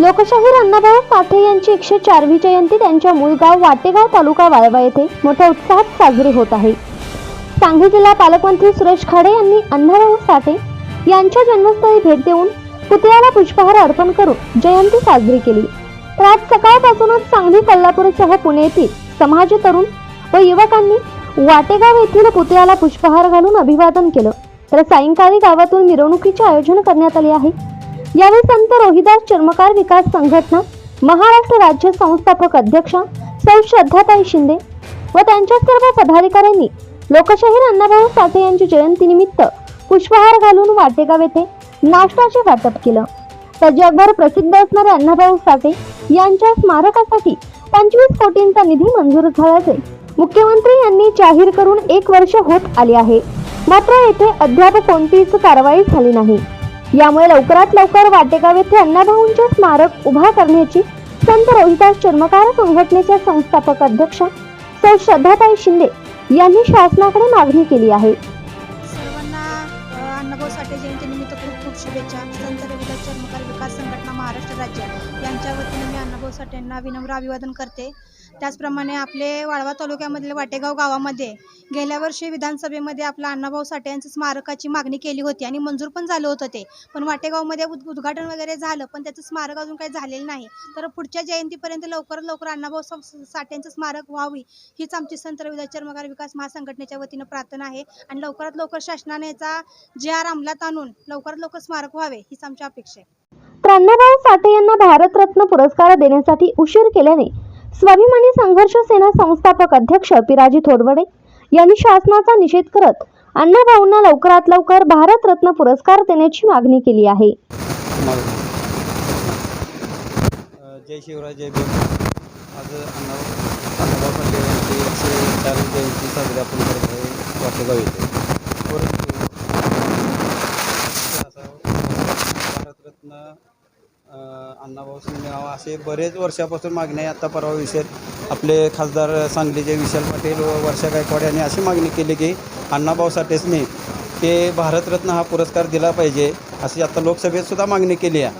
लोकशाहीर अण्णाभाऊ काठे यांची एकशे चारवी जयंती त्यांच्या मूळ गाव वाटेगाव तालुका वाळवा येथे मोठ्या उत्साहात साजरी होत आहे. सांगली जिल्हा पालकमंत्री सुरेश खाडे यांनी अण्णाभाऊ साठे यांच्या जन्मस्थळी भेट देऊन पुतळ्याला पुष्पहार अर्पण करून जयंती साजरी केली. तर आज सकाळपासूनच सांगली कोल्हापूरसह पुणे येथील समाज तरुण व युवकांनी वाटेगाव येथील पुतळ्याला पुष्पहार घालून अभिवादन केलं. तर सायंकाळी गावातून मिरवणुकीचे आयोजन करण्यात आले आहे. यावेळी संत रोहिदास चर्मकार विकास संघटना महाराष्ट्र राज्य संस्थापक अध्यक्षा सौ श्रद्धाताई शिंदे व त्यांच्या सर्व पदाधिकाऱ्यांनी लोकशाहीर अण्णाभाऊ साठे यांच्या जयंतीनिमित्त पुष्पहार घालून वाटेगाव येथे नाश्त्याचे वाटप केलं. तर जगभर प्रसिद्ध असणारे अण्णाभाऊ साठे यांच्या स्मारकासाठी पंचवीस कोटींचा निधी मंजूर झाल्याचे मुख्यमंत्री यांनी जाहीर करून एक वर्ष होत आले आहे. मात्र येथे अद्याप कोणतीच कारवाई झाली नाही. यामुळे लवकरात लवकर वाटेगाव येथे अण्णाभाऊंचे स्मारक उभा करण्याची संत रोहिदास चर्मकार संघटनेच्या संस्थापक अध्यक्षा सौ श्रद्धाताई शिंदे यांनी शासनाकडे मागणी केली आहे. शुभेच्छा संत रविदास चर्मकार विकास संघटना महाराष्ट्र राज्य. यांच्या वतीने मी अण्णाभाऊ साठे यांना विनम्र अभिवादन करते. त्याचप्रमाणे आपले वाळवा तालुक्यामधील वाटेगाव गावामध्ये गेल्या वर्षी विधानसभेमध्ये आपला अण्णाभाऊ साठे यांचं स्मारकाची मागणी केली होती आणि मंजूर पण झालं होतं ते. पण वाटेगावमध्ये उद उद्घाटन वगैरे झालं पण त्याचं स्मारक अजून काही झालेलं नाही. तर पुढच्या जयंतीपर्यंत लवकरात लवकर अण्णाभाऊ साठे यांचं स्मारक व्हावी हीच आमची संत रविदास चर्मकार विकास महासंघटनेच्या वतीनं प्रार्थना आहे. आणि लवकरात लवकर शासनाने याचा जे आर अंमलात आणून लवकरात लवकर स्मारक व्हावे हीच आमची अपेक्षा आहे. तर साठे यांना भारतरत्न पुरस्कार देण्यासाठी उशीर केल्याने स्वाभिमानी संघर्ष सेना संस्थापक अध्यक्ष पिराजी थोडवडे यांनी शासनाचा निषेध करत अण्णाभाऊंना लवकरात लवकर भारतरत्न पुरस्कार देण्याची मागणी केली आहे. जय शिवराज जय भीम. आज अण्णा अण्णाभाऊ साठे यांची एकशे चार जयंती साजरी आपण करत आहे. वाटेगाव येथे परंतु असा भारतरत्न अ, अण्णाभाऊ सिंग असे बरेच वर्षापासून मागणी आहे आता परवा विषय आपले खासदार सांगलीचे विशाल पाटील व वर्षा गायकवाड यांनी अशी मागणी केली की अण्णाभाऊ साठेसनी ते भारतरत्न हा पुरस्कार दिला पाहिजे अशी आता लोकसभेत सुद्धा मागणी केली आहे.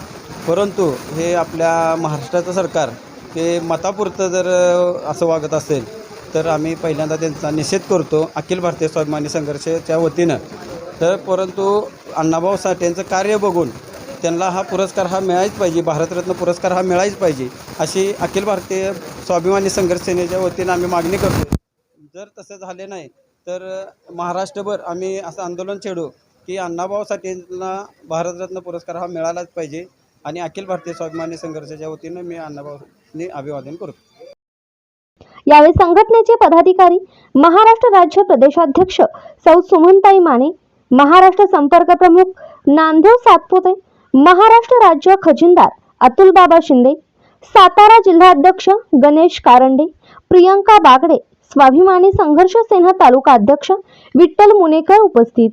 परंतु हे आपल्या महाराष्ट्राचं सरकार ते मतापुरतं जर असं वागत असेल तर आम्ही पहिल्यांदा त्यांचा निषेध करतो अखिल भारतीय स्वाभिमानी संघर्षाच्या वतीनं. तर परंतु अण्णाभाऊ साठेंचं कार्य बघून त्यांना हा पुरस्कार हा मिळायच पाहिजे भारतरत्न पुरस्कार हा मिळायच पाहिजे अशी अखिल भारतीय स्वाभिमानी संघर्ष सेनेच्या वतीनं आम्ही मागणी करतो जर तसं झाले नाही तर महाराष्ट्रभर आम्ही असं आंदोलन छेडू की अण्णाभाऊ साठेंना भारतरत्न पुरस्कार हा मिळालाच पाहिजे आणि अखिल भारतीय स्वाभिमानी संघर्षाच्या वतीनं मी अण्णाभाऊनी अभिवादन करतो यावेळी संघटनेचे पदाधिकारी महाराष्ट्र राज्य प्रदेशाध्यक्ष सौ सुमनताई माने महाराष्ट्र संपर्क प्रमुख नामदेव सातपुते महाराष्ट्र राज्य खजिनदार अतुल बाबा शिंदे सातारा जिल्हाध्यक्ष गणेश कारंडे प्रियंका बागडे स्वाभिमानी संघर्ष सेना तालुका अध्यक्ष विठ्ठल मुनेकर उपस्थित।